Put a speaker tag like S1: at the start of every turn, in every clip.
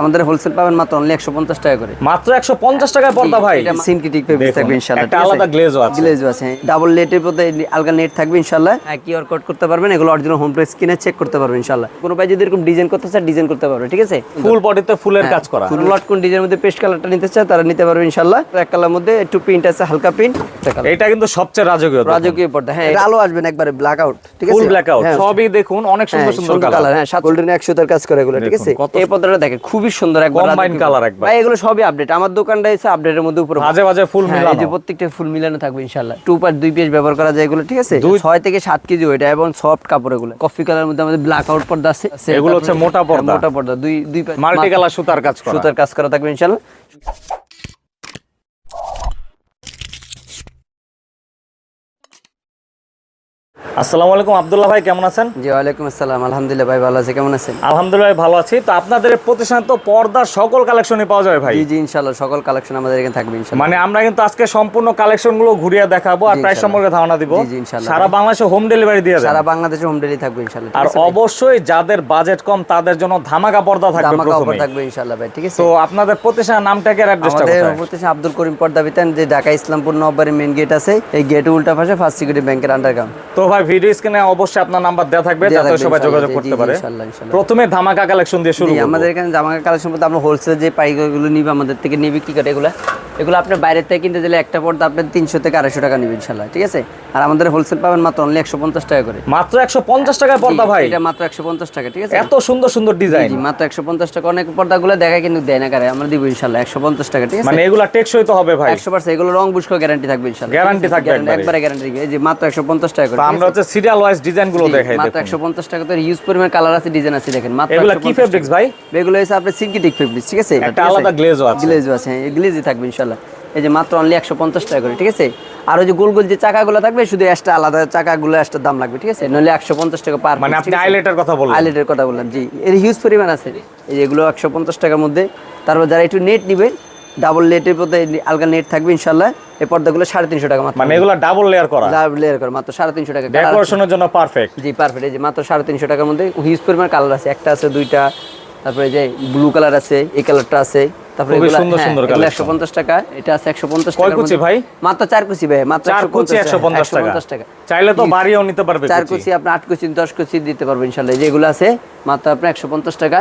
S1: আমাদের হোলসেল পাবেন মাত্র অনলি একশো পঞ্চাশ টাকা করে।
S2: মাত্র একশো পঞ্চাশ টাকায় পর্দা ভাই।
S1: সিনথেটিক পেপার থাকবে ইনশাআল্লাহ
S2: একটা আলাদা গ্লেজও আছে।
S1: গ্লেজও আছে ডাবল নেটের মধ্যে আলগা নেট থাকবে ইনশাআল্লাহ। হ্যাঁ কিউআর কোড করতে পারবেন এগুলো অরিজিনাল হোম প্রেস কিনে চেক করতে পারবেন ইনশাআল্লাহ। কোনো ভাই যদি এরকম ডিজাইন করতে চায় ডিজাইন করতে পারবে ঠিক আছে?
S2: ফুল বডিতে ফুলের কাজ করা।
S1: ফুল লট কোন ডিজাইনের মধ্যে পেস্ট কালারটা নিতে চায় তারা নিতে পারবে ইনশাআল্লাহ। এক কালার মধ্যে একটু প্রিন্ট আছে হালকা প্রিন্ট
S2: এটা কিন্তু সবচেয়ে রাজকীয়
S1: রাজকীয় পর্দা হ্যাঁ এটা আলো আসবে না একবারে ব্ল্যাক আউট ঠিক আছে?
S2: ফুল ব্ল্যাক আউট
S1: হ্যাঁ,
S2: সবই দেখুন অনেক সুন্দর
S1: হ্যাঁ,
S2: সুন্দর কালার
S1: হ্যাঁ সাত গোল্ডেন একশো তার কাজ করে এগুলো ঠিক আছে? এই পর্দাটা দেখেন খুবই সুন্দর একবার কালার
S2: একবার।
S1: ভাই এগুলো সবই আপডেট আমার দোকানটা এসে আপডেটের মধ্যে উপরে
S2: মাঝে মাঝে ফুল
S1: এই যে
S2: মিলানো
S1: প্রত্যেকটা ফুল মিলানো থাকবে ইনশাল্লাহ টু পার দুই পিস ব্যবহার করা যায় এগুলো ঠিক আছে? ছয় থেকে সাত কেজি ওইটা এবং সফট কাপড় এগুলো। কফি কালার মধ্যে আমাদের ব্ল্যাক আউট পর্দা আছে।
S2: এগুলো হচ্ছে মোটা পর্দা।
S1: হ্যাঁ, মোটা পর্দা। দুই দুই
S2: মাল্টি কালার সুতার কাজ করা।
S1: সুতার কাজ করা থাকবে ইনশাআল্লাহ।
S2: আসসালামু আলাইকুম আব্দুল্লাহ ভাই কেমন আছেন?
S1: জি ওয়ালাইকুম আসসালাম। আলহামদুলিল্লাহ ভাই ভালো আছে। কেমন আছেন?
S2: আলহামদুলিল্লাহ ভাই ভালো আছি। তো আপনাদের প্রতিষ্ঠানে তো পর্দার সকল কালেকশনই পাওয়া যাবে ভাই।
S1: জি জি ইনশাআল্লাহ সকল কালেকশন আমাদের এখানে থাকবে ইনশাআল্লাহ।
S2: মানে আমরা কিন্তু আজকে সম্পূর্ণ কালেকশনগুলো ঘুরিয়ে দেখাবো আর প্রাইস সম্পর্কে ধারণা দিব।
S1: জি, জি, ইনশাল্লাহ।
S2: সারা বাংলাদেশে হোম ডেলিভারি দিয়ে দেন।
S1: সারা বাংলাদেশে হোম ডেলিভারি থাকবে ইনশাআল্লাহ।
S2: আর অবশ্যই যাদের বাজেট কম তাদের জন্য ধামাকা পর্দা থাকবে
S1: কাপড়
S2: প্রথমে
S1: থাকবে ইনশাআল্লাহ ভাই ঠিক আছে?
S2: তো আপনাদের প্রতিষ্ঠানের নামটাকে আর অ্যাড্রেসটা
S1: আমাদের প্রতিষ্ঠান আব্দুল করিম পর্দা বিতান যে ঢাকা ইসলামপুর নব্বরের মেন গেট আছে এই গেটের উল্টা পাশে ফার্স্ট সিকিউরিটি ব্যাংকের আন্ডারগ্রাউন্ড
S2: তো ভাই ভিডিও স্ক্রিনে অবশ্যই আপনার নাম্বার দেওয়া থাকবে যাতে সবাই যোগাযোগ করতে পারে। প্রথমে ধামাকা কালেকশন দিয়ে শুরু
S1: আমাদের এখানে জামা কালেকশন বলতে আমরা হোলসেল যে পাইকারিগুলো নিবে আমাদের থেকে নিবে কি করে এগুলো? এগুলো আপনার বাইরে থেকে কিনতে গেলে একটা পর্দা আপনার তিনশো থেকে আড়াইশো টাকা নিবে ইনশাল্লাহ ঠিক আছে? আর আমাদের হোলসেল পাবেন মাত্র অনলি একশো পঞ্চাশ টাকা করে।
S2: মাত্র একশো পঞ্চাশ টাকায় পর্দা ভাই।
S1: এটা মাত্র একশো পঞ্চাশ টাকা ঠিক আছে?
S2: এত সুন্দর সুন্দর ডিজাইন
S1: মাত্র একশো পঞ্চাশ টাকা। অনেক পর্দাগুলো দেখায় কিন্তু দেয় না কারে আমরা দিব ইনশাল্লাহ একশো পঞ্চাশ টাকা ঠিক আছে?
S2: মানে এগুলা টেকসই তো হবে ভাই।
S1: একশো পার্সেন্ট এগুলো রং বুঝকো গ্যারান্টি থাকবে ইনশাল্লাহ
S2: Guarantee থাকবে একবারে।
S1: গ্যারান্টি এই যে মাত্র একশো পঞ্চাশ টাকা করে ঠিক
S2: আমরা? হচ্ছে সিরিয়াল ওয়াইজ
S1: ডিজাইনগুলো
S2: দেখাই
S1: মাত্র
S2: দেখুন।
S1: একশো পঞ্চাশ টাকা তো ইউজ পরিমাণ কালার আছে ডিজাইন আছে দেখেন মাত্র
S2: এগুলা কি ফেব্রিক্স ভাই?
S1: এগুলো হচ্ছে আপনার সিনথেটিক ফেব্রিক্স ঠিক আছে?
S2: একটা আলাদা গ্লেজও আছে।
S1: গ্লেজও আছে হ্যাঁ গ্লেজই থাকবে ইনশাল্লাহ এই যে মাত্র অনলি একশো পঞ্চাশ টাকা করে ঠিক আছে? আর ওই যে গোল গোল যে চাকাগুলো থাকবে শুধু এক্সট্রা আলাদা চাকাগুলো এক্সট্রা দাম লাগবে ঠিক আছে? নইলে একশো পঞ্চাশ টাকা পার
S2: মানে আপনি আইলেটের কথা বললেন।
S1: আইলেটের কথা বললাম জি। এর হিউজ পরিমাণ আছে। এই যে এগুলো একশো পঞ্চাশ টাকার মধ্যে। তারপর যারা একটু নেট নিবে ডাবল নেটের মধ্যে আলগা নেট থাকবে ইনশাল্লাহ এই পর্দাগুলো সাড়ে তিনশো টাকা মাত্র।
S2: মানে এগুলো ডাবল লেয়ার করা।
S1: ডাবল লেয়ার করা মাত্র সাড়ে তিনশো টাকা।
S2: ডেকোরেশনের জন্য পারফেক্ট
S1: জি পারফেক্ট এই যে মাত্র সাড়ে তিনশো টাকার মধ্যে হিউজ পরিমাণ কালার আছে। একটা আছে দুইটা। তারপরে এই যে ব্লু কালার আছে এই কালারটা আছে। তারপরে এগুলা-
S2: সুন্দর সুন্দর
S1: একশো পঞ্চাশ টাকা এটা আছে একশো পঞ্চাশ টাকা
S2: কুচি ভাই?
S1: মাত্র চার কুচি ভাই মাত্র
S2: চার কুচি একশো পঞ্চাশ টাকা।
S1: টাকা।
S2: চাইলে তো বাড়িও নিতে পারবে
S1: চার
S2: কুচি।
S1: কুচি আপনি আট কুচি দশ কুচি দিতে পারবেন ইনশাল্লাহ। যেগুলো আছে মাত্র আপনার একশো পঞ্চাশ টাকা।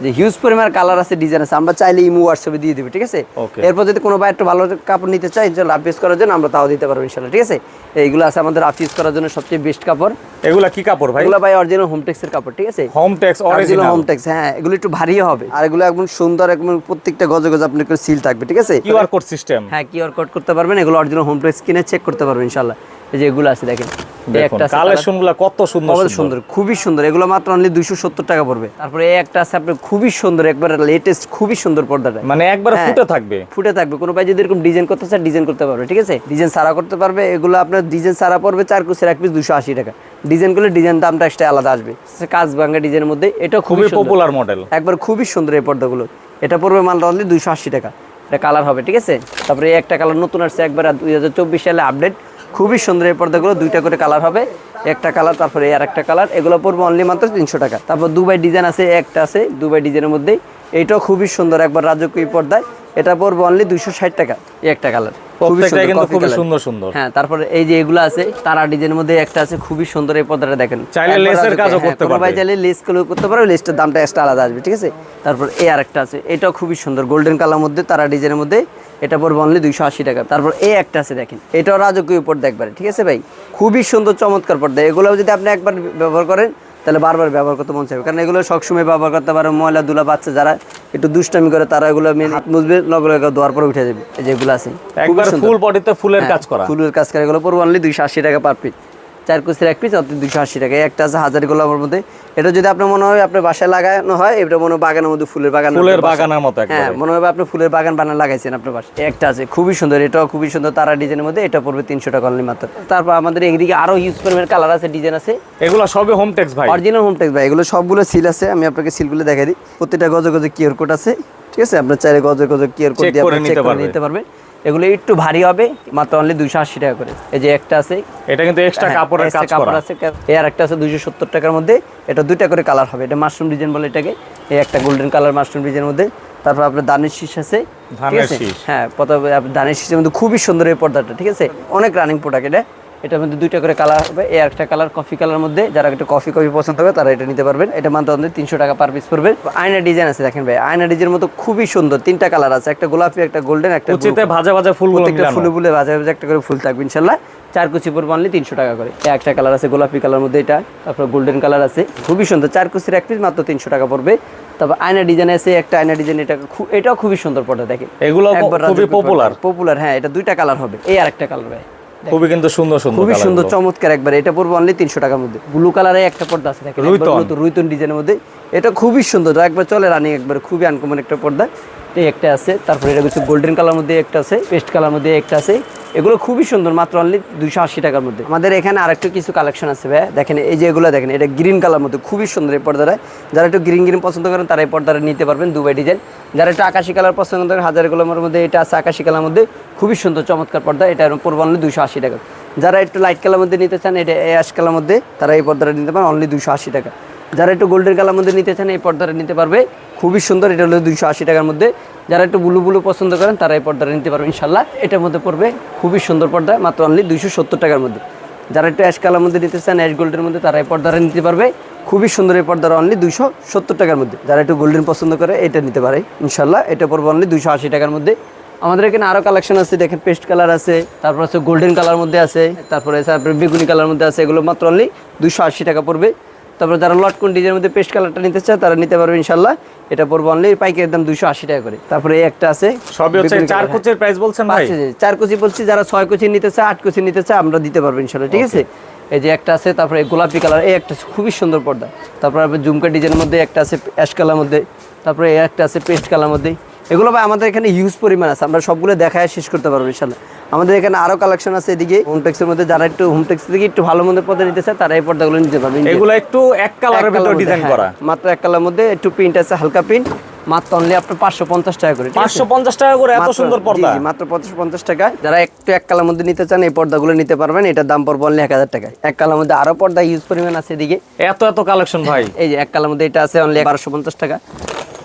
S1: যে হিউজ পরিমাণ কালার আছে ডিজাইন আছে আমরা চাইলে ইমো হোয়াটসঅ্যাপে দিয়ে দিবি ঠিক আছে? এরপর যদি কোনো ভাই একটু ভালো কাপড় নিতে চাই যে লাভ ইউজ করার জন্য আমরা তাও দিতে পারব ইনশাল্লাহ ঠিক আছে? এইগুলো আছে আমাদের আফ ইউজ করার জন্য সবচেয়ে বেস্ট কাপড়।
S2: এগুলা কি কাপড় ভাই?
S1: এগুলো ভাই অরিজিনাল হোমটেক্সের কাপড় ঠিক আছে?
S2: হোম টেক্স অরিজিনাল
S1: হোমটেক্স হ্যাঁ এগুলো একটু ভারী হবে। আর এগুলো একদম সুন্দর একদম প্রত্যেকটা গজে গজে আপনার সিল থাকবে ঠিক আছে?
S2: কিউআর কোড সিস্টেম
S1: হ্যাঁ কিউআর কোড করতে পারবেন এগুলো অরিজিনাল হোমটেক্স কিনে চেক করতে পারবেন ইনশাল্লাহ এই যে এগুলো আছে দেখেন। একটা আছে
S2: কত সুন্দর সুন্দর।
S1: খুবই সুন্দর। এগুলো মাত্র অনলি দুইশো সত্তর টাকা পড়বে। তারপরে এই একটা আছে আপনার খুবই সুন্দর একবার লেটেস্ট খুবই সুন্দর পর্দাটা।
S2: মানে একবার
S1: হ্যাঁ।
S2: ফুটে থাকবে।
S1: ফুটে থাকবে। কোনো ভাই যদি এরকম ডিজাইন করতে চায় ডিজাইন করতে পারবে ঠিক আছে? ডিজাইন সারা করতে পারবে এগুলো আপনার ডিজাইন সারা পড়বে চার কুচের এক পিস দুশো আশি টাকা। ডিজাইন করলে ডিজাইন দামটা এক্সট্রা আলাদা আসবে। কাজ ভাঙ্গা ডিজাইনের মধ্যে এটা
S2: খুবই
S1: খুবই
S2: পপুলার মডেল
S1: একবার খুবই সুন্দর এই পর্দাগুলো। এটা পড়বে মাল অনলি দুইশো আশি টাকা। এটা কালার হবে, ঠিক আছে? তারপরে একটা কালার নতুন আসছে একবার দুই হাজার চব্বিশ সালে আপডেট খুবই সুন্দর এই পর্দাগুলো, দুইটা করে কালার হবে। একটা কালার, তারপরে আর একটা কালার। এগুলো পড়বে অনলি মাত্র তিনশো টাকা। তারপর দুবাই ডিজাইন আছে, একটা আছে দুবাই ডিজাইনের মধ্যেই। এইটাও খুবই সুন্দর একবার রাজকীয় পর্দায়। এটা পড়বে অনলি দুইশো ষাট টাকা, এই একটা কালার।
S2: প্রত্যেকটা কিন্তু খুবই সুন্দর সুন্দর।
S1: হ্যাঁ তারপরে এই যে এগুলো আছে তারা ডিজাইনের মধ্যে একটা আছে খুবই সুন্দর এই পর্দাটা দেখেন।
S2: চাইলে লেসের কাজও
S1: হ্যাঁ,
S2: করতে
S1: কোনো ভাই চাইলে লেসগুলো করতে পারবে লেসটার দামটা এক্সট্রা আলাদা আসবে ঠিক আছে? তারপর এই আরেকটা আছে এটাও খুবই সুন্দর গোল্ডেন কালার মধ্যে তারা ডিজাইনের মধ্যে এটা পড়বে অনলি দুইশো আশি টাকা। তারপর এই একটা আছে দেখেন এটাও রাজকীয় পর্দা একবারে ঠিক আছে ভাই? খুবই সুন্দর চমৎকার পর্দা। এগুলো যদি আপনি একবার ব্যবহার করেন তাহলে বারবার ব্যবহার করতে মন চাইবে। কারণ এগুলো সবসময় ব্যবহার করতে পারে ময়লা দুলা বাচ্চা যারা একটু দুষ্টামি করে তারা এগুলো মেন হাত মুছবে লগে লগে দোয়ার পরে উঠে যাবে এই যেগুলো আছে।
S2: একবার ফুল বডিতে ফুলের
S1: হ্যাঁ,
S2: কাজ করা।
S1: ফুলের কাজ করা এগুলো পড়ব অনলি দুইশো আশি টাকা পার পিস চার কুচির এক পিস অর্থাৎ দুইশো আশি টাকা। একটা আছে হাজার গোলাপের মধ্যে। এটা যদি আপনার মনে হয় আপনার বাসায় লাগানো হয় এটা মনে হয় বাগানের মধ্যে ফুলের বাগান
S2: ফুলের বাগানের মতো
S1: হ্যাঁ মনে হবে আপনি ফুলের বাগান বানান লাগাইছেন আপনার বাসায়। একটা আছে খুবই সুন্দর। এটাও খুবই সুন্দর তারা ডিজাইনের মধ্যে। এটা পড়বে তিনশো টাকা অনলি মাত্র। তারপর আমাদের এদিকে আরও ইউজ পরিমাণের কালার আছে ডিজাইন আছে।
S2: এগুলো সবই হোম টেক্স ভাই।
S1: অরিজিনাল হোম টেক্স ভাই। এগুলো সবগুলো সিল আছে। আমি আপনাকে সিলগুলো দেখাই দিই। প্রত্যেকটা গজে গজে কিউআর কোড আছে। ঠিক আছে? আপনার চাইলে গজে গজে কিউআর কোড দিয়ে আপনি চেক করে। নিতে পারবেন। এগুলো একটু ভারী হবে মাত্র অনলি দুইশো আশি টাকা করে। এই যে একটা আছে
S2: এটা কিন্তু এক্সট্রা
S1: হ্যাঁ,
S2: কাপড়ের কাজ
S1: কাপড়
S2: করা
S1: আছে এই আর একটা আছে দুইশো সত্তর টাকার মধ্যে এটা দুইটা করে কালার হবে এটা মাশরুম ডিজাইন বলে এটাকে এই একটা গোল্ডেন কালার মাশরুম ডিজাইনের মধ্যে। তারপর আপনার দানের শীষ আছে ঠিক আছে? হ্যাঁ প্রথমে দানের শীষের মধ্যে খুবই সুন্দর এই পর্দাটা ঠিক আছে? অনেক রানিং প্রোডাক্ট এটা। এটার মধ্যে দুইটা করে কালার হবে। এই একটা কালার কফি কালার মধ্যে। যারা একটু কফি কফি পছন্দ হবে তারা এটা নিতে পারবেন। এটা মাত্র আমাদের তিনশো টাকা পার পিস পড়বে। আয়না ডিজাইন আছে দেখেন ভাই। আয়না ডিজাইনের মতো খুবই সুন্দর। তিনটা কালার আছে। একটা গোলাপি একটা গোল্ডেন একটা
S2: উচিতে ভাজা ভাজা
S1: প্রত্যেকটা
S2: মিলানো।
S1: ফুলে ফুলে বাজারে বাজারে একটা করে ফুল থাকবে ইনশাল্লাহ চার কুচি পড়বে অনলি তিনশো টাকা করে। একটা কালার আছে গোলাপি কালার মধ্যে এটা। তারপর গোল্ডেন কালার আছে। খুবই সুন্দর। চার কুচির এক পিস মাত্র তিনশো টাকা পড়বে। তারপর আয়না ডিজাইন আছে একটা আয়না ডিজাইন এটা এটাও খুবই সুন্দর পড়ে দেখেন।
S2: এগুলো পপুলার
S1: পপুলার হ্যাঁ এটা দুইটা কালার হবে। এই আর একটা কালার ভাই।
S2: খুবই কিন্তু সুন্দর সুন্দর
S1: খুবই সুন্দর চমৎকার একবার। এটা পড়বে অনলি তিনশো টাকার মধ্যে। ব্লু কালারে একটা পর্দা আছে
S2: রুইতন।
S1: রুইতন ডিজাইনের মধ্যে। এটা খুবই সুন্দর একবার চলে রানিং একবার খুবই আনকমন একটা পর্দা। একটা আছে, তারপরে এটা হচ্ছে গোল্ডেন কালার মধ্যে একটা আছে পেস্ট কালার মধ্যে একটা আছে। এগুলো খুবই সুন্দর, মাত্র অনলি দুশো আশি টাকার মধ্যে। আমাদের এখানে আরেকটু কিছু কালেকশন আছে ভাই দেখেন, এই যে এগুলো দেখেন, এটা গ্রিন কালার মধ্যে, খুবই সুন্দর এই পর্দাটা। যারা একটু গ্রিন গ্রিন পছন্দ করেন, তারা এই পর্দাটা নিতে পারবেন দুবাই ডিজাইন যারা একটু আকাশি কালার পছন্দ করেন, হাজার গোলামের মধ্যে এটা আছে আকাশি কালার মধ্যে, খুবই সুন্দর, চমৎকার পর্দা। এটা পড়বে অনলি দুশো আশি টাকা। যারা একটু লাইট কালার মধ্যে নিতে চান, এটা অ্যাশ কালার মধ্যে, তারা এই পর্দাটা নিতে পারেন অনলি দুশো আশি টাকা। যারা একটু গোল্ডেন কালার মধ্যে নিতে চান, এই পর্দাটা নিতে পারবে। খুবই সুন্দর, এটা হলো দুইশো আশি টাকার মধ্যে। যারা একটু ব্লু ব্লু পছন্দ করেন, তারা এই পর্দাটা নিতে পারবে ইনশাল্লাহ এটার মধ্যে পড়বে খুবই সুন্দর পর্দা, মাত্র অনলি দুইশো সত্তর টাকার মধ্যে। যারা একটু অ্যাশ কালার মধ্যে নিতে চান অ্যাশ গোল্ডের মধ্যে, তারা এই পর্দাটা নিতে পারবে। খুবই সুন্দর এই পর্দাটা অনলি দুইশো সত্তর টাকার মধ্যে। যারা একটু গোল্ডেন পছন্দ করে, এটা নিতে পারে ইনশাল্লাহ এটা পড়বে অনলি দুইশো আশি টাকার মধ্যে। আমাদের এখানে আরও কালেকশন আছে, দেখেন পেস্ট কালার আছে, তারপর আছে গোল্ডেন কালার মধ্যে আছে, তারপরে আপনার বেগুনি কালার মধ্যে আছে, এগুলো মাত্র অনলি দুশো আশি টাকা পড়বে। তারপর যারা লটকন ডিজাইনের মধ্যে পেস্ট কালারটা নিতে চায় তারা নিতে পারবে ইনশাল্লাহ এটা পড়বে অনলি পাইকারি দাম দুশো আশি টাকা করে। তারপরে এই একটা আছে
S2: সবই হচ্ছে চার
S1: colour,
S2: কোচের প্রাইস বলছেন। ভাই?
S1: চার কুচি বলছি যারা ছয় কুচি নিতে চায় আট কুচি নিতে চায় আমরা দিতে পারব ইনশাল্লাহ ঠিক আছে? এই যে একটা আছে তারপরে গোলাপি কালার এই একটা খুবই সুন্দর পর্দা। তারপরে ঝুমকা ডিজাইনের মধ্যে একটা আছে অ্যাশ কালার মধ্যে তারপরে এই একটা আছে পেস্ট কালার মধ্যে। এগুলো ভাই আমাদের এখানে হিউজ পরিমাণ আছে। আমরা সবগুলো দেখায় শেষ করতে পারব ইনশাল্লাহ। আমাদের এখানে আরও কালেকশন আছে এদিকে। হোমটেক্সের মধ্যে যারা একটু হোমটেক্স থেকে একটু ভালো মধ্যে পর্দা নিতে চায় তারা এই পর্দাগুলো নিতে পারবে।
S2: এগুলো একটু এক কালারের ভিতর ডিজাইন করা।
S1: হ্যাঁ, মাত্র এক কালার মধ্যে একটু প্রিন্ট আছে হালকা প্রিন্ট মাত্র অনলি আপনার পাঁচশো পঞ্চাশ টাকা করে
S2: পাঁচশো পঞ্চাশ টাকা করে এত সুন্দর পর্দা।
S1: মাত্র পঞ্চাশ পঞ্চাশ টাকা। যারা একটু এক কালার মধ্যে নিতে চান এই পর্দাগুলো নিতে পারবেন। এটার দাম পড়বে অনলি এক হাজার টাকায়। এক কালার মধ্যে আরও পর্দা ইউজ পরিমাণ আছে এদিকে।
S2: এত এত কালেকশন ভাই।
S1: এই যে এক কালার মধ্যে এটা আছে অনলি বারোশো পঞ্চাশ টাকা।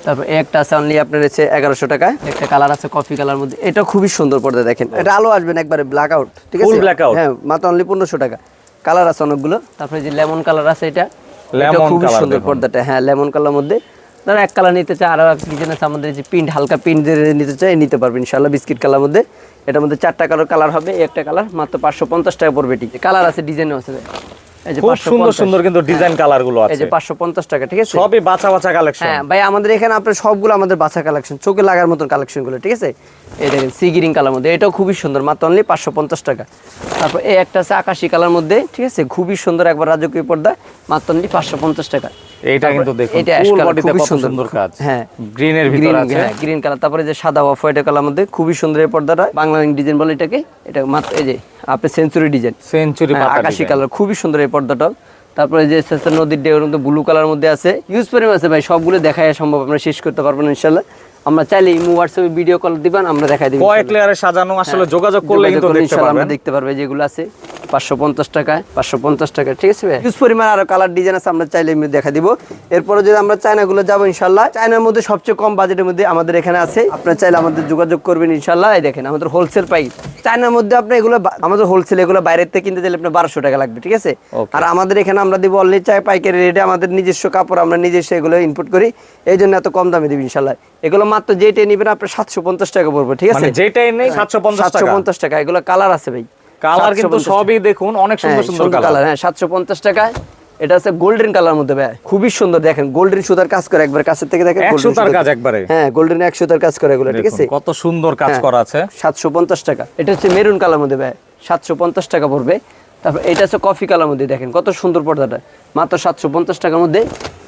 S1: তারপর একটা আছে অনলি আপনার হচ্ছে এগারোশো টাকা একটা কালার আছে কফি কালার মধ্যে। এটা খুবই সুন্দর পর্দা দেখেন। এটা আলো আসবে না একবারে ব্ল্যাক আউট ঠিক আছে?
S2: Full blackout?
S1: হ্যাঁ মাত্র অনলি পনেরোশো টাকা। কালার আছে অনেকগুলো। তারপরে যে লেমন কালার আছে এটা খুবই সুন্দর পর্দাটা। হ্যাঁ লেমন কালার মধ্যে। ধরো এক কালার নিতে চায় আরও এক ডিজাইন আছে আমাদের যে প্রিন্ট হালকা প্রিন্ট নিতে চায় নিতে পারবেন ইনশাল্লাহ বিস্কিট কালার মধ্যে। এটার মধ্যে চারটা কালার কালার হবে একটা কালার মাত্র পাঁচশো পঞ্চাশ টাকা পড়বে ঠিক কালার আছে ডিজাইনও আছে।
S2: খুব সুন্দর সুন্দর কিন্তু ডিজাইন কালারগুলো
S1: এই যে পাঁচশো পঞ্চাশ টাকা ঠিক আছে?
S2: সবই বাছা বাছা কালেকশন
S1: হ্যাঁ ভাই আমাদের এখানে আপনার সবগুলো আমাদের কালেকশন চোখে লাগার মতন কালেকশনগুলো ঠিক আছে? এই দেখেন সি গ্রিন কালার মধ্যে এটাও খুবই সুন্দর মাত্র অনলি টাকা। তারপর এই একটা আছে আকাশি কালার মধ্যে ঠিক আছে? খুবই সুন্দর একবার রাজকীয় পর্দা মাত্র অনলি পাঁচশো পঞ্চাশ টাকা।
S2: এইটা কিন্তু দেখুন
S1: এটা খুবই
S2: কত সুন্দর কাজ।
S1: হ্যাঁ
S2: গ্রিনের ভিতর আছে।
S1: হ্যাঁ গ্রিন কালার তারপরে যে সাদা অফ হোয়াইট কালার মধ্যে খুবই সুন্দর এই পর্দাটা। বাংলা ডিজাইন বলে এটাকে এটা মাত্র এই যে আপনি সেঞ্চুরি ডিজাইন
S2: সেঞ্চুরি
S1: হ্যাঁ, আকাশি কালার খুবই সুন্দর এই পর্দাটা। তারপরে যে নদীর মধ্যে ব্লু কালার মধ্যে আছে। ইউজ পরিমাণ আছে ভাই সবগুলো দেখাই সম্ভব আমরা শেষ করতে পারব না ইনশাল্লাহ আমরা চাইলে ইমো হোয়াটসঅ্যাপে ভিডিও কল দিবেন আমরা দেখাই দিব
S2: কয়েক লেয়ারে সাজানো আসলে যোগাযোগ করলে কিন্তু দেখতে পারবেন।
S1: দেখতে পারবে যেগুলো আছে। পাঁচশো পঞ্চাশ টাকায় পাঁচশো পঞ্চাশ টাকা ঠিক আছে ইউজ পরিমাণ আরও কালার ডিজাইন আছে আমরা চাইলে এমনি দেখা দিব। এরপরে যদি আমরা চায়নাগুলো যাব ইনশাল্লাহ। চায়নার মধ্যে সবচেয়ে কম বাজেটের মধ্যে আমাদের এখানে আছে। আপনারা চাইলে আমাদের যোগাযোগ করবেন ইনশাল্লাহ। এই দেখেন আমাদের হোলসেল প্রাইস চায়নার মধ্যে আপনি এগুলো আমাদের হোলসেল এগুলো বাইরের থেকে কিনতে চাইলে আপনার বারোশো টাকা লাগবে ঠিক আছে? আর আমাদের এখানে আমরা দিব অনলি চাই পাইকারি রেটে আমাদের নিজস্ব কাপড় আমরা নিজস্ব এগুলো ইনপুট করি। এই জন্য এত কম দামে দিব ইনশাল্লাহ। এগুলো মাত্র যেটা নিবেন আপনার সাতশো পঞ্চাশ টাকা পড়বে ঠিক আছে?
S2: মানে যেটাই নেই সাতশো পঞ্চাশ টাকা।
S1: এগুলো কালার আছে ভাই।
S2: কালার কিন্তু সবই দেখুন অনেক সুন্দর
S1: হ্যাঁ,
S2: সুন্দর কালার
S1: হ্যাঁ সাতশো পঞ্চাশ টাকায় এটা আছে গোল্ডেন কালার মধ্যে ভাই। খুবই সুন্দর দেখেন গোল্ডেন সুতার কাজ করে একবার কাছের থেকে দেখেন গোল্ডেন
S2: সুতার কাজ একবারে।
S1: হ্যাঁ গোল্ডেন এক সুতার কাজ করে এগুলো ঠিক আছে?
S2: কত সুন্দর কাজ
S1: হ্যাঁ।
S2: করা আছে।
S1: সাতশো পঞ্চাশ টাকা। এটা হচ্ছে মেরুন কালার মধ্যে ভাই। সাতশো পঞ্চাশ টাকা পড়বে। তারপর এটা হচ্ছে কফি কালার মধ্যে দেখেন কত সুন্দর পর্দাটা। মাত্র সাতশো পঞ্চাশ টাকার মধ্যে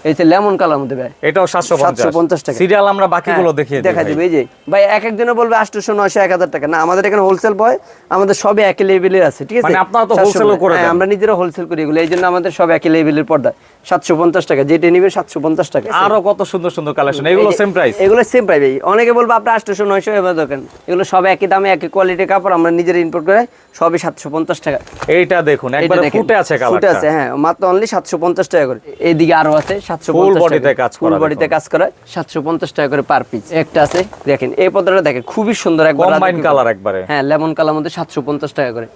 S1: এই যে লেমন কালার মধ্যে ভাই।
S2: এটাও সাতশো
S1: 750 টাকা।
S2: সিরিয়াল আমরা বাকিগুলো
S1: হ্যাঁ,
S2: দেখিয়ে
S1: দেখা যাবে এই যে। ভাই এক একজনে বলবে আটশোশো নয়শো এক হাজার টাকা। না আমাদের এখানে হোলসেল বয় আমাদের সবই একই লেভেলের আছে ঠিক আছে?
S2: মানে আপনারা তো
S1: 700
S2: ও করে
S1: হ্যাঁ, আমরা নিজেরা হোলসেল করি এগুলো এই জন্য আমাদের সব একই লেভেলের পর্দা। সাতশো পঞ্চাশ টাকা যেটা সাতশো পঞ্চাশ টাকা।
S2: আরও কত সুন্দর সুন্দর কালেকশন এগুলো সেম প্রাইস
S1: এগুলো সেম প্রাইস অনেকে বলব আপনার আটশোশো নয়শো এবার দোকান। এগুলো সব একই দামে একই কোয়ালিটির কাপড় আমরা নিজেরা ইম্পোর্ট করে সবই সাতশো পঞ্চাশ টাকা।
S2: এইটা দেখুন একবারে ফুটে আছে
S1: ফুটে আছে হ্যাঁ মাত্র অনলি সাতশো পঞ্চাশ টাকা করে। এইদিকে আরও আছে সাতশো
S2: Full body তে কাজ
S1: ফুল বডিতে কাজ করা সাতশো পঞ্চাশ টাকা করে পার পিস একটা আছে দেখেন এই পদ্মটা দেখেন খুবই সুন্দর একবার
S2: কম্বাইন কালার একবারে।
S1: হ্যাঁ লেমন কালার মধ্যে সাতশো পঞ্চাশ টাকা করে।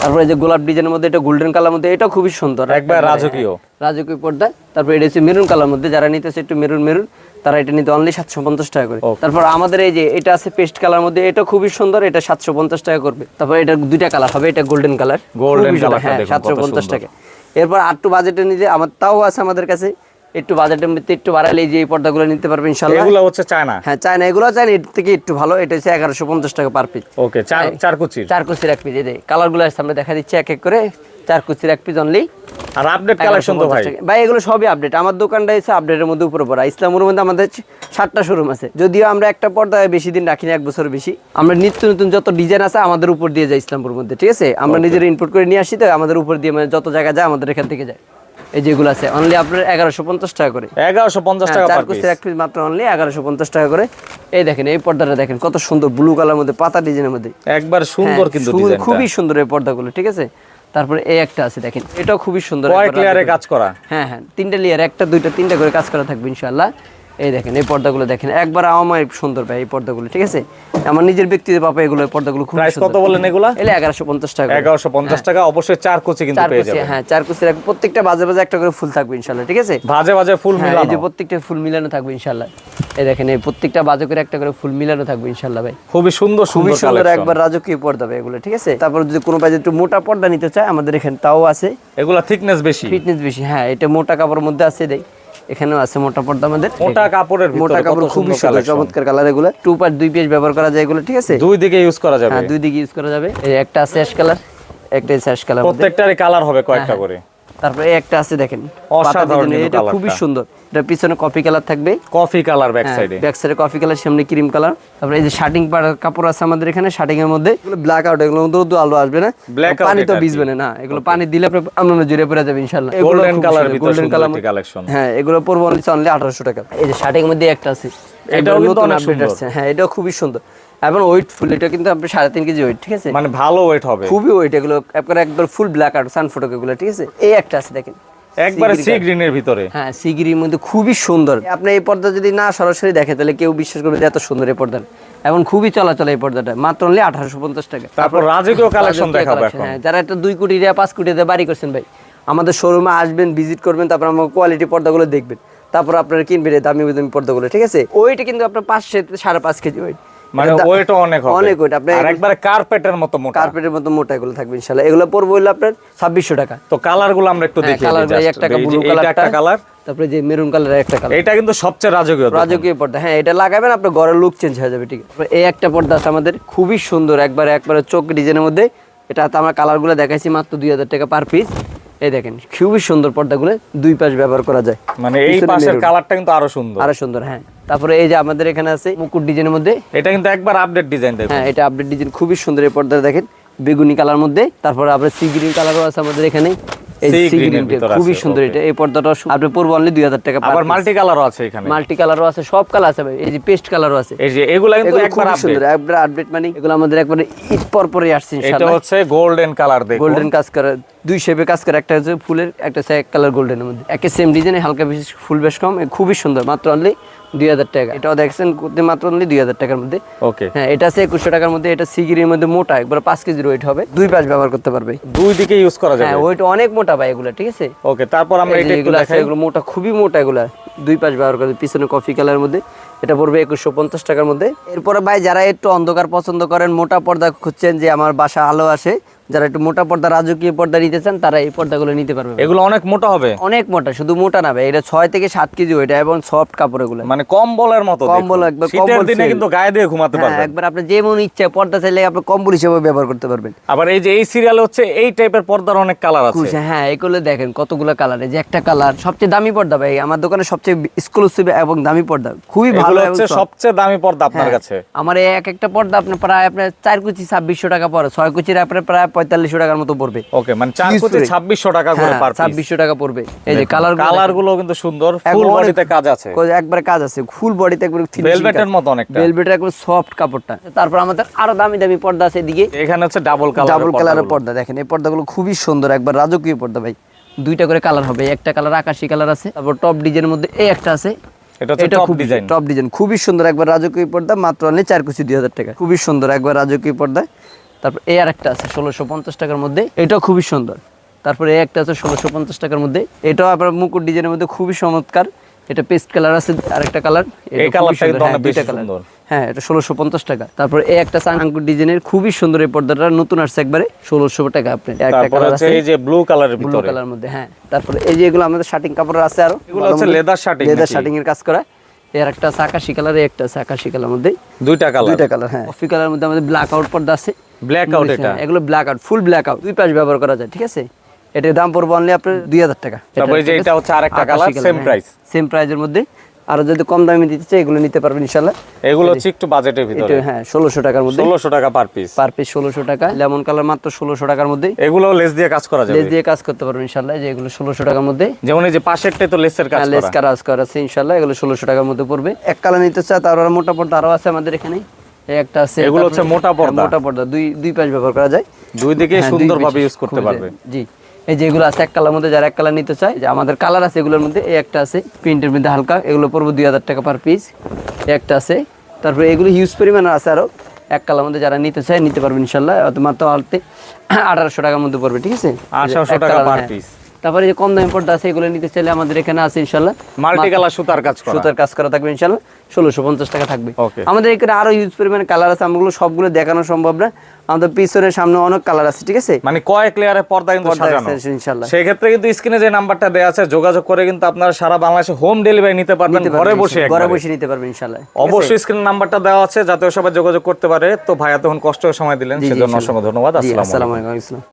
S1: তারপরে যে গোলাপ ডিজাইনের মধ্যে এটা গোল্ডেন কালার মধ্যে এটা খুবই সুন্দর।
S2: একবার রাজকীয়।
S1: রাজকীয় পর্দা তারপর এটা হচ্ছে মেরুন কালার মধ্যে যারা নিতেছে একটু মেরুন মেরুন তারা এটা নিতে অনলি সাতশো পঞ্চাশ টাকা করে। তারপর আমাদের এই যে এটা আছে পেস্ট কালার মধ্যে এটা খুবই সুন্দর এটা সাতশো পঞ্চাশ টাকা করবে। তারপর এটা দুইটা কালার হবে এটা গোল্ডেন কালার
S2: Golden colourটা
S1: হ্যাঁ সাতশো পঞ্চাশ টাকা। এরপর আটটু বাজেটে নিতে আমার তাও আছে আমাদের কাছে একটু বাজেটের মধ্যে একটু বাড়ালে যে এই পর্দাগুলো নিতে পারবে ইনশাল্লাহ
S2: এগুলো হচ্ছে চায়না?
S1: হ্যাঁ চায়না এগুলো চায়না এর থেকে একটু ভালো এটা হচ্ছে এগারোশো পঞ্চাশ টাকা পার পিস
S2: ওকে চার চার কুচির?
S1: চার কুচির এক পিস এই কালারগুলো সামনে দেখা দিচ্ছে এক এক করে। চার কুচির এক পিস অনলি
S2: আর আপডেট কালেকশন তো ভাই?
S1: ভাই এগুলো সবই আপডেট আমার দোকানটা হচ্ছে আপডেটের মধ্যে উপরে পড়া। ইসলামের মধ্যে আমাদের সাতটা শোরুম আছে। যদিও আমরা একটা পর্দায় বেশি দিন রাখি না এক বছর বেশি। আমরা নিত্য নতুন যত ডিজাইন আছে আমাদের উপর দিয়ে যায় ইসলামপুর মধ্যে ঠিক আছে? আমরা নিজের ইনপুট করে নিয়ে আসি তো আমাদের উপর দিয়ে মানে যত জায়গা যায় আমাদের এখান থেকে যায়। এই যেগুলো আছে অনলি আপনার এগারোশো পঞ্চাশ টাকা করে।
S2: এগারোশো পঞ্চাশ
S1: হ্যাঁ,
S2: টাকা
S1: চার কুচির এক পিস মাত্র অনলি এগারোশো পঞ্চাশ টাকা করে। এই দেখেন এই পর্দাটা দেখেন কত সুন্দর ব্লু কালার মধ্যে পাতা ডিজাইনের মধ্যে।
S2: একবার সুন্দর
S1: হ্যাঁ,
S2: কিন্তু
S1: খুবই সুন্দর এই পর্দাগুলো ঠিক আছে? তারপরে এই একটা আছে দেখেন এটাও খুবই সুন্দর
S2: কাজ করা?
S1: হ্যাঁ হ্যাঁ তিনটা লেয়ার একটা দুইটা তিনটা করে কাজ করা থাকবে ইনশাআল্লাহ। এই দেখেন এই পর্দাগুলো দেখেন। একবার আমার সুন্দর ভাই এই পর্দাগুলো ঠিক আছে? আমার নিজের ব্যক্তিগত পাপা এগুলো পর্দাগুলো খুব
S2: প্রাইস কত বলেন এগুলা?
S1: এলে এগারোশো পঞ্চাশ টাকা করে।
S2: এগারোশো পঞ্চাশ টাকা অবশ্যই চার কুচি কিন্তু পেয়ে যাবেন।
S1: হ্যাঁ চার কুচি রাখবে। প্রত্যেকটা বাজে বাজে একটা করে ফুল থাকবে ইনশাআল্লাহ ঠিক আছে?
S2: ভাজে ভাজে ফুল
S1: হ্যাঁ এই যে
S2: মিলানো
S1: প্রত্যেকটা ফুল মিলানো থাকবে ইনশাআল্লাহ এই দেখেন এই প্রত্যেকটা বাজে করে একটা করে ফুল মিলানো থাকবে ইনশাআল্লাহ ভাই।
S2: খুবই সুন্দর সুন্দর
S1: সুন্দর একবার রাজকীয় পর্দা ভাই এগুলো ঠিক আছে? তারপর যদি কোনো বাজে একটু মোটা পর্দা নিতে চায় আমাদের এখানে তাও আছে।
S2: এগুলা থিকনেস বেশি।
S1: ফিটনেস বেশি হ্যাঁ এটা মোটা কাপড়ের মধ্যে আছে দেখ। এখানেও আছে মোটা পর্দা আমাদের।
S2: মোটা কাপড়ের
S1: মোটা কাপড় খুবই
S2: সুন্দর
S1: চমৎকার কালার এগুলো। টু পার দুই পিস ব্যবহার করা যায় এগুলো ঠিক আছে?
S2: দুই দিকে ইউজ করা যাবে।
S1: হ্যাঁ দুই দিকে ইউজ করা যাবে। এই একটা আছে অ্যাশ কালার একটা আছে অ্যাশ কালার
S2: প্রত্যেকটারই কালার হবে কয়েকটা করে।
S1: তারপরে এই একটা আছে দেখেন
S2: অসাধারণ
S1: এটা খুবই সুন্দর। এটা পিছনে কপি কালার থাকবে।
S2: কফি কালার ব্যাক সাইডে
S1: ব্যাক সাইডে কফি কালার সামনে ক্রিম কালার তারপরে এই যে শার্টিং কাপড় আছে আমাদের এখানে শার্টিং এর মধ্যে। ব্ল্যাক আউট এগুলো আলো আসবে না? পানি তো
S2: এটা
S1: ভিজবে না না এগুলো পানি দিলে আমরা জুড়ে পড়ে যাবে ইনশাআল্লাহ।
S2: গোল্ডেন কালার ভিতরে সুন্দর একটি কালেকশন
S1: হ্যাঁ এগুলো পড়ব অনলি অনলি আঠারোশো টাকা। এই যে শার্টিং মধ্যে একটা আছে।
S2: এটাও কিন্তু অনেক সুন্দর।
S1: হ্যাঁ এটাও খুবই সুন্দর। এবং ওয়েট ফুল এটা কিন্তু আপনার সাড়ে তিন কেজি ওয়েট ঠিক আছে?
S2: মানে ভালো ওয়েট হবে।
S1: খুবই ওয়েট এগুলো একবার একবার ফুল ব্ল্যাক আউট সানফোটক এগুলো ঠিক আছে? এই একটা আছে দেখেন।
S2: একবারে সি গ্রিনের ভিতরে।
S1: হ্যাঁ সিগিরির মধ্যে খুবই সুন্দর। আপনি এই পর্দা যদি না সরাসরি দেখে তাহলে কেউ বিশ্বাস করবে যে এত সুন্দর এই পর্দা এখন খুবই চলাচল এই পর্দাটা মাত্র অনলি আঠারোশো পঞ্চাশ টাকা।
S2: তারপর রাজকীয় কালেকশন দেখাবো
S1: হ্যাঁ, যারা একটা দুই কোটি টাকা পাঁচ কোটি টাকা বাড়ি করছেন ভাই আমাদের শোরুমে আসবেন ভিজিট করবেন তারপর আমার কোয়ালিটি পর্দাগুলো দেখবেন। তারপর আপনারা কিনবেন দামি দামি পর্দাগুলো ঠিক আছে? ওইটা কিন্তু আপনার পাঁচ সাড়ে পাঁচ কেজি ওয়েট
S2: মানে ওয়েটও অনেক হবে।
S1: অনেক weight, আপনি
S2: একবারে কার্পেটের মতো মোটা।
S1: কার্পেটের মতো মোটা এগুলো থাকবে ইনশাল্লাহ এগুলো পড়ব আপনার ছাব্বিশশো টাকা।
S2: তো কালারগুলো আমরা একটু দেখি
S1: কালার একটা ব্লু কালার
S2: একটা কালার
S1: তারপরে যে মেরুন কালার একটা কালার
S2: এটা কিন্তু সবচেয়ে রাজকীয়
S1: রাজকীয় পর্দা। হ্যাঁ এটা লাগাবেন আপনার ঘরের লুক চেঞ্জ হয়ে যাবে ঠিক আছে। এই একটা পর্দা আছে আমাদের খুবই সুন্দর একবারে একবারে চোখ ডিজাইনের মধ্যে। এটা তো আমরা কালারগুলো দেখাইছি মাত্র দুই হাজার টাকা পার পিস এই দেখেন খুবই সুন্দর পর্দাগুলো দুই পাশ ব্যবহার করা যায়।
S2: মানে এই পাশের কালারটা কিন্তু আরও সুন্দর।
S1: আরও সুন্দর হ্যাঁ। তারপরে এই যে আমাদের এখানে আছে মুকুট ডিজাইনের মধ্যে।
S2: এটা কিন্তু একবার আপডেট ডিজাইন দেখুন।
S1: হ্যাঁ এটা আপডেট ডিজাইন খুবই সুন্দর এই পর্দা দেখেন বেগুনি কালার মধ্যে। তারপরে আপনার সি গ্রিন কালারও আছে আমাদের এখানে। এই সি গ্রিন
S2: ভিতর
S1: খুবই সুন্দর এটা। এই পর্দাটা আপনি পড়ব অনলি দুই হাজার টাকা
S2: আবার মাল্টি কালারও আছে এখানে।
S1: মাল্টি কালারও আছে সব কালার আছে ভাই। এই যে পেস্ট কালারও আছে।
S2: এই যে এগুলা কিন্তু একবার
S1: সুন্দর একবার আপডেট মানে এগুলো আমাদের একবারে ঈদ পর পরই আসছে
S2: এটা হচ্ছে গোল্ডেন কালার দেখুন।
S1: গোল্ডেন কাজ করা। দুই শেপে কাজ করে একটা হচ্ছে ফুলের একটা হচ্ছে এক কালার গোল্ডেনের মধ্যে। একে সেম ডিজাইনে হালকা বেশি ফুল বেশ কম খুবই সুন্দর মাত্র অনলি দুই হাজার টাকা। এটাও দেখছেন করতে মাত্র অনলি দুই হাজার টাকার মধ্যে।
S2: ওকে
S1: হ্যাঁ এটা আছে একুশশো টাকার মধ্যে এটা সিগিরির মধ্যে মোটা একবার পাঁচ কেজির ওয়েট হবে। দুই পাঁচ ব্যবহার করতে পারবে।
S2: দুই দিকে ইউজ করা
S1: হ্যাঁ
S2: যাবে
S1: ওইটা অনেক মোটা ভাই এগুলো ঠিক আছে?
S2: ওকে তারপর আমরা এটা
S1: এগুলো আছে, এগুলো মোটা খুবই মোটা এগুলা। দুই পাশ ব্যবহার করে পিছনে কফি কালারের মধ্যে। এটা পড়বে একুশশো পঞ্চাশ টাকার মধ্যে। এরপরে ভাই যারা একটু অন্ধকার পছন্দ করেন মোটা পর্দা খুঁজছেন যে আমার বাসা আলো আসে যারা একটু মোটা পর্দা রাজকীয় পর্দা নিতে চান তারা এই পর্দাগুলো নিতে পারবে।
S2: এগুলো অনেক মোটা হবে?
S1: অনেক মোটা শুধু মোটা না ভাই এটা ছয় থেকে সাত কেজি ওইটা এবং সফট কাপড় এগুলো।
S2: মানে কম্বলের মতো
S1: কম্বল। একবার কম্বল
S2: দিনে কিন্তু গায়ে দিয়ে ঘুমাতে
S1: হ্যাঁ
S2: পারবেন।
S1: একবার আপনি যেমন ইচ্ছা পর্দা চাইলে আপনি কম্বল হিসেবে ব্যবহার করতে পারবেন।
S2: আবার এই যে এই সিরিয়ালে হচ্ছে এই টাইপের পর্দার অনেক কালার আছে।
S1: হ্যাঁ এগুলো দেখেন কতগুলো কালার এই যে একটা কালার সবচেয়ে দামি পর্দা ভাই আমার দোকানে সবচেয়ে এক্সক্লুসিভ এবং দামি পর্দা খুবই ভালো
S2: হচ্ছে সবচেয়ে দামি পর্দা আপনার
S1: হ্যাঁ,
S2: কাছে?
S1: আমার এক একটা পর্দা আপনার প্রায় আপনার চার কুচি ছাব্বিশশো টাকা পড়ে ছয় কুচির আপনার প্রায় পঁয়তাল্লিশশো টাকার মতো পড়বে।
S2: ওকে মানে চার কোটি ছাব্বিশশো টাকা করে
S1: হ্যাঁ
S2: পার
S1: ছাব্বিশশো টাকা পড়বে। এই যে কালার
S2: কালারগুলো কিন্তু সুন্দর ফুল বডিতে কাজ আছে।
S1: একবারে কাজ আছে ফুল বডিতে একবার
S2: ভেলভেটের মতো অনেকটা।
S1: ভেলভেটের একবার সফট কাপড়টা। তারপর আমাদের আরও দামি দামি পর্দা আছে এদিকে।
S2: এখানে হচ্ছে ডাবল কালার
S1: ডাবল কালারের পর্দা দেখেন এই পর্দাগুলো খুবই সুন্দর একবার রাজকীয় পর্দা ভাই। দুইটা করে কালার হবে একটা কালার আকাশি কালার আছে তারপর টপ ডিজাইনের মধ্যে এই একটা আছে।
S2: এটা
S1: টপ ডিজাইন খুবই সুন্দর একবার রাজকীয় পর্দা মাত্র অনলি চার কুচি দুই হাজার টাকা। খুবই সুন্দর একবার রাজকীয় পর্দা। তারপর এই আর একটা আছে ষোলোশো পঞ্চাশ টাকার মধ্যে এটাও খুবই সুন্দর। তারপরে এই একটা আছে ষোলোশো পঞ্চাশ টাকার মধ্যে এটাও আপনার মুকুট ডিজাইনের মধ্যে খুবই চমৎকার। এটা পেস্ট কালার আছে আরেকটা কালার
S2: কিন্তু অনেক বেশি সুন্দর।
S1: হ্যাঁ এটা ষোলোশো পঞ্চাশ টাকা। তারপর এ একটা আঙ্কুর ডিজাইনের খুবই সুন্দর এই পর্দাটা নতুন আসছে একবারে ষোলোশো টাকা আপনি। একটা কালার আছে
S2: এই যে ব্লু কালারের
S1: ব্লু কালার মধ্যে হ্যাঁ। তারপরে এই যে এগুলো আমাদের শার্টিং কাপড় আছে আরও
S2: এগুলো হচ্ছে leather shirting
S1: লেদার? শার্টিং এর কাজ করা। এর একটা আছে কালার কালার একটা আকাশি কালার মধ্যে
S2: দুইটা কালার।
S1: দুইটা কালার হ্যাঁ। কফি কালার মধ্যে আমাদের ব্ল্যাক আউট পর্দা আছে।
S2: ব্ল্যাক আউট এটা?
S1: হ্যাঁ, এগুলো black out full black out দুই পাশ ব্যবহার করা যায় ঠিক আছে? এটার দাম পড়বে অনলি আপনার দুই হাজার টাকা।
S2: তারপরে যে এটা হচ্ছে আরেকটা কালার সেম প্রাইস
S1: সেম প্রাইজের মধ্যে। আরও যদি কম দামে দিতে চাই এগুলো নিতে পারবেন ইনশাল্লাহ
S2: এগুলো হচ্ছে একটু বাজেটের ভিতরে।
S1: এটা হ্যাঁ ষোলোশো টাকার মধ্যে।
S2: ষোলোশো টাকা পার পিস
S1: পার পিস ষোলোশো টাকা। লেমন কালার মাত্র ষোলোশো টাকার মধ্যে।
S2: এগুলো লেস দিয়ে কাজ করা যাবে।
S1: লেস দিয়ে কাজ করতে পারবেন ইনশাল্লাহ যে এগুলো ষোলোশো টাকার মধ্যে।
S2: যেমন এই যে পাশেরটাই তো লেসের কাজ করা।
S1: লেস
S2: করা
S1: কাজ করা আছে ইনশাল্লাহ এগুলো ষোলোশো টাকার মধ্যে পড়বে। এক কালার নিতে চায় তার আরও মোটা পর্দা আরও আছে আমাদের এখানে। এই একটা আছে
S2: এগুলো হচ্ছে মোটা পর্দা।
S1: হ্যাঁ, মোটা পর্দা। দুই দুই পাশ ব্যবহার করা যায়।
S2: দুই দিকে
S1: হ্যাঁ,
S2: সুন্দরভাবে ইউজ করতে পারবে।
S1: জি। এই যেগুলো আছে এক কালার মধ্যে যারা এক কালার নিতে চায় যে আমাদের কালার আছে এগুলোর মধ্যে এই একটা আছে প্রিন্টের মধ্যে হালকা এগুলো পড়ব দুই হাজার টাকা পার পিস একটা আছে। তারপরে এগুলো হিউজ পরিমাণ আছে আরও এক কালার মধ্যে যারা নিতে চায় নিতে পারবে ইনশাল্লাহ মাত্র আলতে আঠারোশো টাকার মধ্যে পড়বে ঠিক আছে? আঠারোশো
S2: টাকা
S1: পার
S2: piece।
S1: তারপরে যে কম দামি পর্দা আছে এগুলো নিতে চাইলে আমাদের এখানে আছে ইনশাল্লাহ।
S2: মাল্টি কালার সুতার কাজ করা।
S1: সুতার কাজ করা থাকবে ইনশাল্লাহ ষোলোশো পঞ্চাশ টাকা থাকবে। আমাদের এখানে আরও হিউজ পরিমাণে কালার আছে আমগুলো সবগুলো দেখানো সম্ভব না। আমাদের পিছনের সামনে অনেক কালার আছে ঠিক আছে?
S2: মানে কয়েক লেয়ারের পর্দা কিন্তু সাজানো। সেই ক্ষেত্রে কিন্তু স্ক্রিনে যে নাম্বারটা দেওয়া আছে যোগাযোগ করে কিন্তু আপনারা সারা বাংলাদেশে হোম ডেলিভারি নিতে পারবেন ঘরে বসে
S1: ঘরে বসে নিতে পারবেন ইনশাল্লাহ
S2: অবশ্যই স্ক্রিন নাম্বারটা দেওয়া আছে যাতে সবাই যোগাযোগ করতে পারে। তো ভাই এতক্ষণ কষ্ট সময় দিলেন সেজন্য অসংখ্য ধন্যবাদ।
S1: আসসালামু আলাইকুম।